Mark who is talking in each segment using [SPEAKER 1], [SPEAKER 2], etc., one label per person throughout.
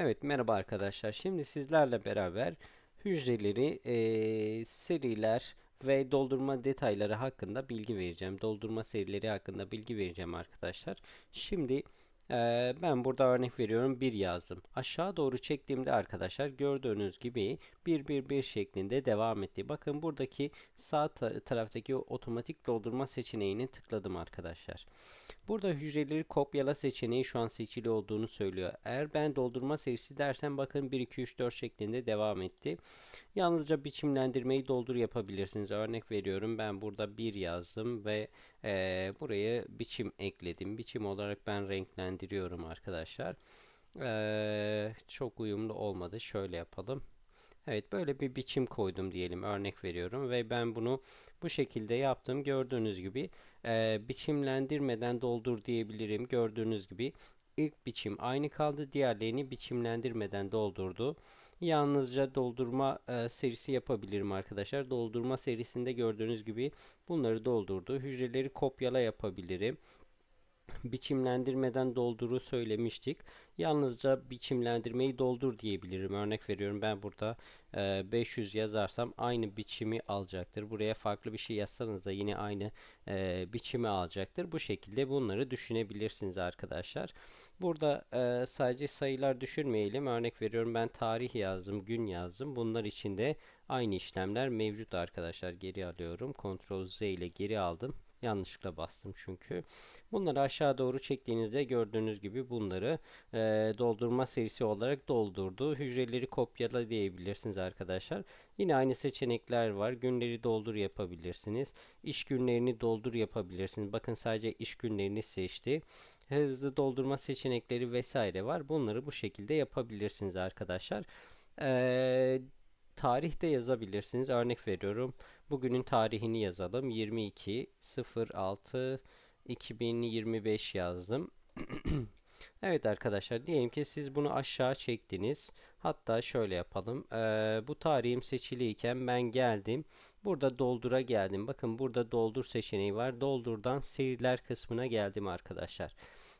[SPEAKER 1] Evet merhaba arkadaşlar. Şimdi sizlerle beraber hücreleri, eee, seriler ve doldurma detayları hakkında bilgi vereceğim. Doldurma serileri hakkında bilgi vereceğim arkadaşlar. Şimdi eee, ben burada örnek veriyorum bir yazdım. Aşağı doğru çektiğimde arkadaşlar gördüğünüz gibi 111 şeklinde devam etti. Bakın buradaki sağ ta- taraftaki otomatik doldurma seçeneğini tıkladım arkadaşlar. Burada hücreleri kopyala seçeneği şu an seçili olduğunu söylüyor. Eğer ben doldurma serisi dersen bakın 1 2 3 4 şeklinde devam etti. Yalnızca biçimlendirmeyi doldur yapabilirsiniz. Örnek veriyorum ben burada 1 yazdım ve eee, buraya biçim ekledim. Biçim olarak ben renklendiriyorum arkadaşlar. Eee, çok uyumlu olmadı. Şöyle yapalım. Evet böyle bir biçim koydum diyelim örnek veriyorum ve ben bunu bu şekilde yaptım gördüğünüz gibi e, biçimlendirmeden doldur diyebilirim gördüğünüz gibi ilk biçim aynı kaldı diğerlerini biçimlendirmeden doldurdu yalnızca doldurma e, serisi yapabilirim arkadaşlar doldurma serisinde gördüğünüz gibi bunları doldurdu hücreleri kopyala yapabilirim biçimlendirmeden dolduru söylemiştik. Yalnızca biçimlendirmeyi doldur diyebilirim. Örnek veriyorum ben burada e, 500 yazarsam aynı biçimi alacaktır. Buraya farklı bir şey yazsanız da yine aynı e, biçimi alacaktır. Bu şekilde bunları düşünebilirsiniz arkadaşlar. Burada e, sadece sayılar düşürmeyelim. Örnek veriyorum ben tarih yazdım, gün yazdım. Bunlar için de aynı işlemler mevcut arkadaşlar. Geri alıyorum. Ctrl Z ile geri aldım. Yanlışlıkla bastım çünkü. Bunları aşağı doğru çektiğinizde gördüğünüz gibi bunları e, doldurma serisi olarak doldurdu. Hücreleri kopyala diyebilirsiniz arkadaşlar. Yine aynı seçenekler var. Günleri doldur yapabilirsiniz. İş günlerini doldur yapabilirsiniz. Bakın sadece iş günlerini seçti. Hızlı doldurma seçenekleri vesaire var. Bunları bu şekilde yapabilirsiniz arkadaşlar. Eee tarih de yazabilirsiniz. Örnek veriyorum. Bugünün tarihini yazalım. 22 06 2025 yazdım. Evet arkadaşlar diyelim ki siz bunu aşağı çektiniz. Hatta şöyle yapalım. Ee, bu tarihim seçiliyken ben geldim. Burada doldura geldim. Bakın burada doldur seçeneği var. Doldurdan seriler kısmına geldim arkadaşlar.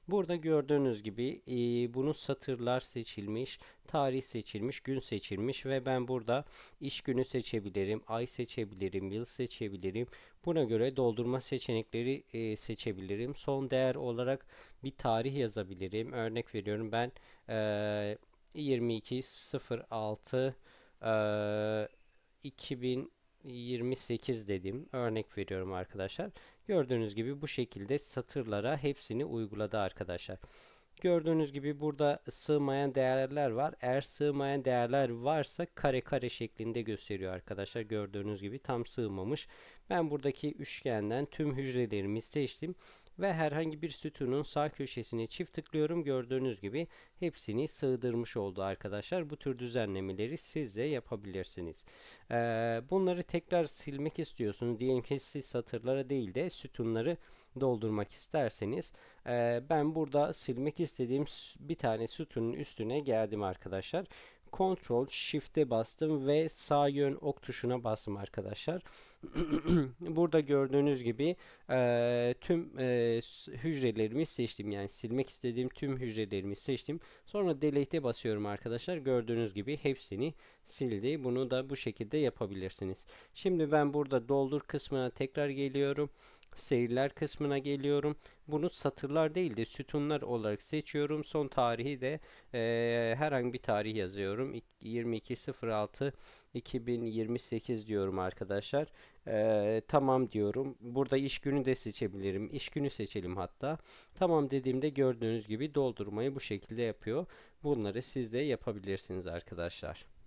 [SPEAKER 1] Burada gördüğünüz gibi e, bunun satırlar seçilmiş, tarih seçilmiş, gün seçilmiş ve ben burada iş günü seçebilirim, ay seçebilirim, yıl seçebilirim. Buna göre doldurma seçenekleri e, seçebilirim. Son değer olarak bir tarih yazabilirim. Örnek veriyorum ben e, 22.06 e, 2028 dedim. Örnek veriyorum arkadaşlar. Gördüğünüz gibi bu şekilde satırlara hepsini uyguladı arkadaşlar. Gördüğünüz gibi burada sığmayan değerler var. Eğer sığmayan değerler varsa kare kare şeklinde gösteriyor arkadaşlar. Gördüğünüz gibi tam sığmamış. Ben buradaki üçgenden tüm hücrelerimi seçtim ve herhangi bir sütunun sağ köşesine çift tıklıyorum. Gördüğünüz gibi hepsini sığdırmış oldu arkadaşlar. Bu tür düzenlemeleri siz de yapabilirsiniz. Ee, bunları tekrar silmek istiyorsunuz. Diyelim ki siz satırlara değil de sütunları doldurmak isterseniz e, ben burada silmek istediğim bir tane sütunun üstüne geldim arkadaşlar. Ctrl Shift'e bastım ve sağ yön ok tuşuna bastım arkadaşlar. Burada gördüğünüz gibi e, tüm e, hücrelerimi seçtim. Yani silmek istediğim tüm hücrelerimi seçtim. Sonra delete'e basıyorum arkadaşlar. Gördüğünüz gibi hepsini sildi. Bunu da bu şekilde yapabilirsiniz. Şimdi ben burada doldur kısmına tekrar geliyorum seriler kısmına geliyorum. Bunu satırlar değil de sütunlar olarak seçiyorum. Son tarihi de e, herhangi bir tarih yazıyorum. 22.06 2028 diyorum arkadaşlar. E, tamam diyorum. Burada iş günü de seçebilirim. İş günü seçelim hatta. Tamam dediğimde gördüğünüz gibi doldurmayı bu şekilde yapıyor. Bunları siz de yapabilirsiniz arkadaşlar.